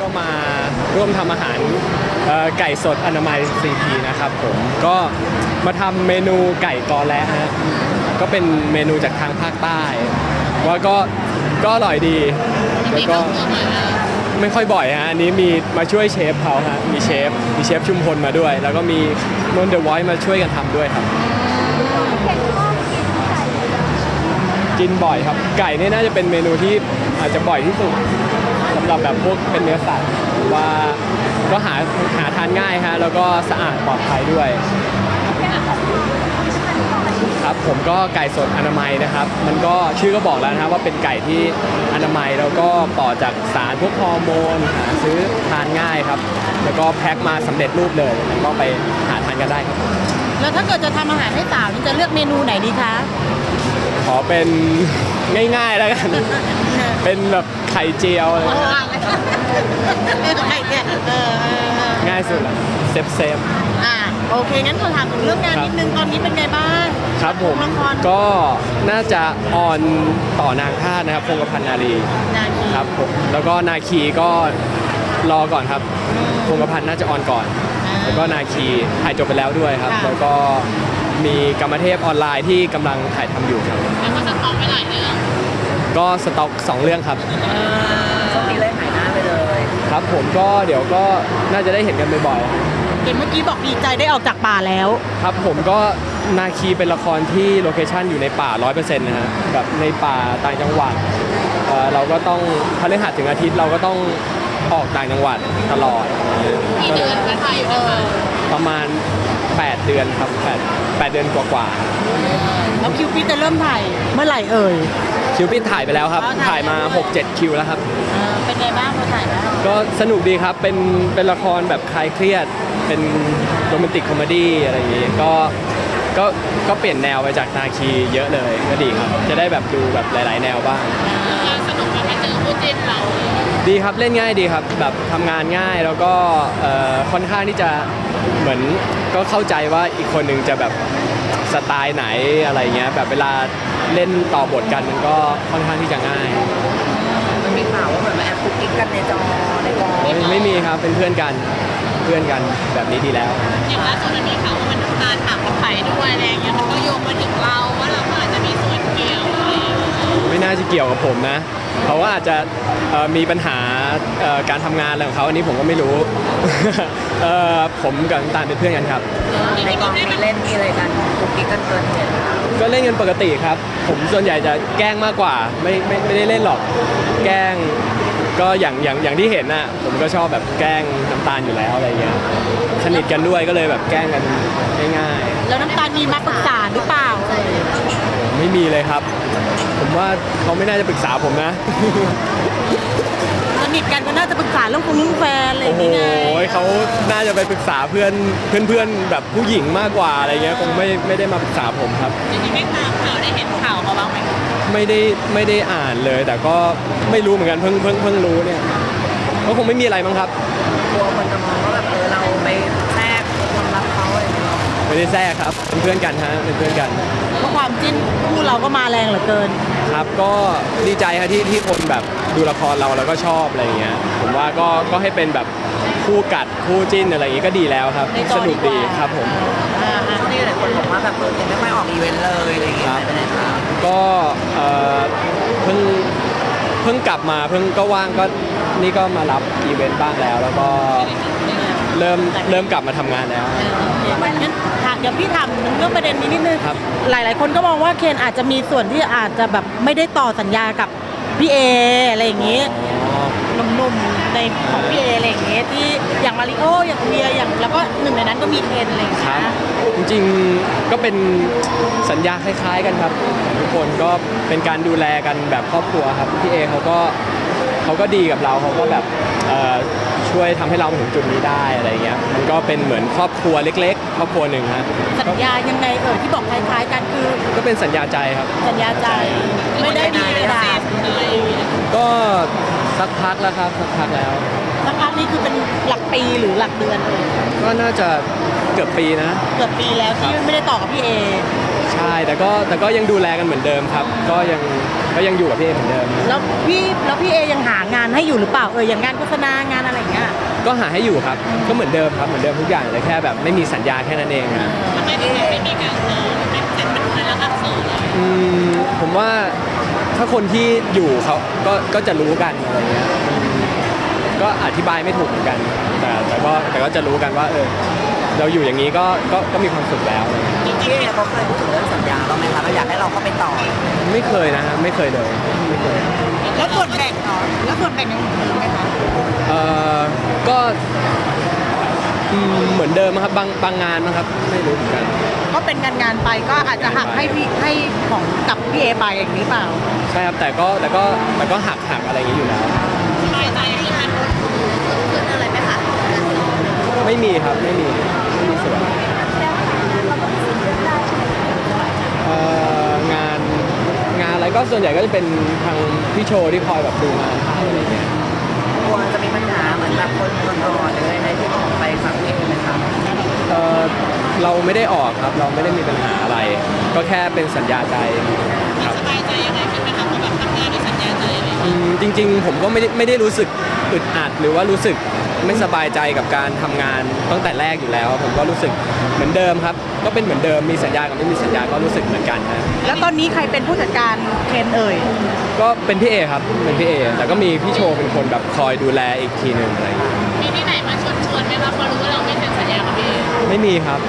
ก็มาร่วมทำอาหารเอ่อไก่สดอนามัย CP นะครับผมก็มาทำเมนูไก่กอและฮะก็เป็นเมนูจากทางภาคใต้ว่าก็ก็อร่อยดีแล้วก็ไม่ค่อยบ่อยฮะอันนี้มีมาช่วยเชฟเขาฮะมีเชฟมีเชฟชุมพลมาด้วย แล้วก็มีนนเดอะไวท์มาช่วยกันทำด้วยครับกินบ่อยครับ ไก่เนี่ยน่าจะเป็นเมนูที่อาจจะบ่อยที่สุดสำ หรับแบบพวกเป็นเนื้อสัตว์ว่าก็หาหาทานง่ายฮะแล้วก็สะอาดปลอดภัยด้วย ครับผมก็ไก่สดอนามัยนะครับ มันก็ชื่อก็บอกแล้วนะครับว่าเป็นไก่ที่อนามัยแล้วก็ปลอดจากสารพวกฮอร์โมนหาซื้อทานง่ายครับ แล้วก็แพ็คมาสำเร็จรูปเลยแล้วก็ไปหาทานกันได้ครับแล้วถ้าเกิดจะทำอาหารให้สาวนี่จะเลือกเมนูไหนดีคะ ขอเป็นง่ายๆแล้วกัน เป็นแบบไข่เจียวอะไรเมนูไหนเนี่ยเออเออเออง่ายสุดละเซฟเซฟ อ่าโอเค งั้นขอถามถึงเรื่องงานครับนิดนึง ตอนนี้เป็นไงบ้าง ครับผมละคร ก็น่าจะออนต่อนางทาสนะครับพงกพันธ์นารีนาคีครับผมแล้วก็นาคีก็รอก่อนครับพงกพันธ์น่าจะออนก่อน อ่า แล้วก็นาคีถ่ายจบไปแล้วด้วยครับ ค่ะ แล้วก็มีกรรมเทพออนไลน์ที่กำลังถ่ายทำอยู่ครับ แล้วก็สต็อกไปหลายเรื่อง ก็สต็อกสองเรื่องครับ ช่วงนี้เลยหายหน้าไปเลยครับผมก็เดี๋ยวก็น่าจะได้เห็นกันบ่อยๆเห็นเมื่อกี้บอกดีใจได้ออกจากป่าแล้วครับผมก็นาคีเป็นละครที่โลเคชันอยู่ในป่า 100%นะฮะแบบในป่าต่างจังหวัดเอ่อเราก็ต้องพฤหัสถึงอาทิตย์เราก็ต้องออกต่างจังหวัดตลอดกี่เดือนคะถ่ายอยู่ในป่าประมาณ 8 เดือนครับ8 8เดือนกว่าแล้วคิวพี่จะเริ่มถ่ายเมื่อไหร่เอ่ย ๆ คิวปิดถ่ายไปแล้วครับอ๋อถ่าถ่ายยมาแล้วด้วย6-7 คิวแล้วครับ เออเป็นไงบ้างพอถ่ายแล้วก็สนุกดีครับ เป็น เป็นละครแบบคลายเครียด เป็นโรแมนติกคอมเมดี้อะไรอย่างงี้ ก็ ก็ ก็เปลี่ยนแนวไปจากนาคีเยอะเลย ก็ดีครับ จะได้แบบดูแบบหลาย ๆ แนวบ้าง สนุกไหมเจอคู่จิ้นเราดีครับ เล่นง่ายดีครับ แบบทำงานง่าย แล้วก็เอ่อค่อนข้างที่จะเหมือนก็เข้าใจว่าอีกคนหนึ่งจะแบบสไตล์ไหนอะไรเงี้ย แบบเวลา เล่นต่อบทกันมันก็ค่อนข้างที่จะง่ายมันมีข่าวว่าเหมือนมาแอบคุกกิ๊กกันในจอในกองไม่ไม่มีครับเป็นเพื่อนกันเพื่อนกันแบบนี้ดีแล้ว อย่างล่าสุดมันมีข่าวว่ามันน้ำตาลถามกับไผ่ด้วยอะไรอย่างเงี้ยมันก็โยงมาถึงเราว่าเราก็อาจจะมีส่วนเกี่ยวอะไรอย่างเงี้ยไม่น่าจะเกี่ยวกับผมนะเขาว่าอาจจะเอ่อมีปัญหาเอ่อการทำงานอะไรของเขาอันนี้ผมก็ไม่รู้ เอ่อผมกับน้ำตาลเป็นเพื่อนกันครับ ในกองมีเล่นมีอะไรกันคุกกิ๊กกันเกินเหตุค่ะก็เล่นกันปกติครับ ผมส่วนใหญ่จะแกล้งมากกว่า ไม่ไม่ไม่ได้เล่นหรอก แกล้งก็อย่างอย่างอย่างที่เห็นน่ะผมก็ชอบแบบแกล้งน้ำตาลอยู่แล้วอะไรเงี้ยสนิทกันด้วยก็เลยแบบแกล้งกันง่ายแล้วน้ำตาลมีมาปรึกษาหรือเปล่า ๆ ไม่มีเลยครับ ผมว่าเขาไม่น่าจะปรึกษาผมนะส นิทกันก็น่าจะปรึกษาเรื่องคุณลูกแฟนอะไรอโอ้ย่างโหนี้ไงเขาน่าจะไปปรึกษาเพื่อนเพื่อนเพื่อนๆแบบผู้หญิงมากกว่าอะไรเงี้ยคงไม่ไม่ได้มาปรึกษาผมครับ จริงๆไม่ตามข่าวได้เห็นข่าวเขาบ้างไหมไม่ได้ไม่ได้อ่านเลย แต่ก็ไม่รู้เหมือนกันเพิ่งเพิ่งเพิ่งรู้เนี่ยก็คงไม่มีอะไรมั้งครับ กลัวคนจะมองว่าแบบเออเราไปแทรกความรักเขาอะไรอย่างเงี้ยไม่ได้แทรกครับเป็นเพื่อนกันฮะเป็นเพื่อนกัน เพราะความจิ้นคู่เราก็มาแรงเหลือเกิน ครับก็ดีใจครับที่ที่คนแบบดูละครเราแล้วก็ชอบอะไรอย่างเงี้ยผมว่าก็ก็ให้เป็นแบบคู่กัดคู่จิ้นอะไรอย่างงี้ก็ดีแล้วครับ ในจอสนุกดีดีกว่า ครับผม อ่าช่วงนี้หลายคนบอกว่าแบบเออยังไม่ค่อยออกอีเวนต์เลยอะไรอย่างเงี้ยครับหายไปไหนคะก็เอ่อเพิ่งเพิ่งกลับมาเพิ่งก็ว่างก็นี่ก็มารับอีเวนต์บ้างแล้ว แล้วก็ เริ่มเริ่มกลับมาทำงานแล้วงั้นถามเดี๋ยวพี่ถามเรื่องประเด็นนี้นิดนึง ครับ หลาย ๆ คนก็มองว่าเคนอาจจะมีส่วนที่อาจจะแบบไม่ได้ต่อสัญญากับพี่เออะไรอย่างงี้อ๋อหนุ่มๆในของพี่เออะไรอย่างงี้ที่อย่างมาริโออย่างเบียร์อย่างแล้วก็หนึ่งในนั้นก็มีเคนอะไรอย่างคเงี้รับย จริงๆก็เป็นสัญญาคล้าย ๆ กันครับ ทุกคนก็เป็นการดูแลกันแบบครอบครัวครับพี่เอเขาก็ เขาก็ดีกับเราเขาก็แบบเอ่อช่วยทำให้เรามาถึงจุดนี้ได้อะไรเงี้ยมันก็เป็นเหมือนครอบครัวเล็ก ๆ ครอบครัวหนึ่งฮะสัญญายังไงเอ่ยที่บอกคล้ายๆกันคือ ก็เป็นสัญญาใจครับ สัญญาใจไม่ได้มีกระดาษก็สักพักแล้วครับสักพักแล้วสักพักนี้คือเป็นหลักปีหรือหลักเดือนเอ่ยก็น่าจะเกือบปีนะ เกือบปีแล้วที่ไม่ได้ต่อกับพี่เอใช่แต่ก็แต่ก็ยังดูแลกันเหมือนเดิมครับ ก็ยังก็ยังอยู่กับพี่เอเหมือนเดิมแล้วพี่แล้วพี่เอยังหางานให้อยู่หรือเปล่าเอออย่างงานโฆษณางานอะไรอย่างเงี้ย ก็หาให้อยู่ครับ ก็เหมือนเดิมครับ เหมือนเดิมทุกอย่างเลยแค่แบบไม่มีสัญญาแค่นั้นเองนะทำไมถึงไม่มีการเจอไม่เสร็จเป็นรายลักษณ์อักษรเลยอืมผมว่าถ้าคนที่อยู่เขาก็ก็จะรู้กันอะไรเงี้ยอืมก็อธิบายไม่ถูกเหมือนกัน แต่แต่ก็แต่ก็จะรู้กันว่าเออเราอยู่อย่างนี้ก็ก็ก็มีความสุขแล้วอะไรเงี้ยพี่เอเขาเคยพูดถึงเรื่องสัญญาบ้างไหมคะเราอยากให้เราเข้าไปต่อไม่เคยนะฮะไม่เคยเลยไม่เคย แล้วส่วนแบ่งเนาะแล้วส่วนแบ่งยังเหมือนเดิมไหมคะเอ่อก็อืมเหมือนเดิมครับบางบางงานนะครับ ไม่รู้เหมือนกัน ก็เป็นงานงานๆไปก็อาจจะหักให้พี่ให้ของกับพี่เอไปอย่างนี้เปล่า ใช่ครับแต่ก็แต่ก็แต่ก็หักหักอะไรอย่างนี้อยู่แล้ว สบายใจที่มันขึ้นอะไรไหมคะไม่มีครับไม่มีไม่มีส่วนเอ่องาน งานอะไรก็ส่วนใหญ่ก็จะเป็นทางพี่โชว์ที่คอยแบบดูงานให้อะไรเงี้ยกลัวจะมีปัญหาเหมือนแบบคนก่อนๆหรืออะไรที่ออกไปฝั่งเอไหมคะเอ่อเราไม่ได้ออกครับเราไม่ได้มีปัญหาอะไร ก็แค่เป็นสัญญาใจครับสบายใจยังไงขึ้นไหมคะเพราะแบบทำงานด้วยสัญญาใจอะไรอย่างอืเงี้ยมจริง ๆ ผมก็ไม่ได้ไม่ได้รู้สึกอึดอัดหรือว่ารู้สึก ไม่สบายใจกับการทำงานตั้งแต่แรกอยู่แล้ว ผมก็รู้สึกเหมือนเดิมครับ ก็เป็นเหมือนเดิมมีสัญญากับไม่มีสัญญาก็รู้สึกเหมือนกันนะแล้วตอนนี้ใครเป็นผู้จัดการเคนเอ่ยก็เป็นพี่เอครับเป็นพี่เอแต่ก็มีพี่โชว์เป็นคนแบบคอยดูแลอีกทีหนึ่งอะไรอย่างเงี้ยมีที่ไหนมาชวนชวนๆไหมคะพอรู้ว่าเราไม่เซ็นสัญญากับพี่ไม่มีครับ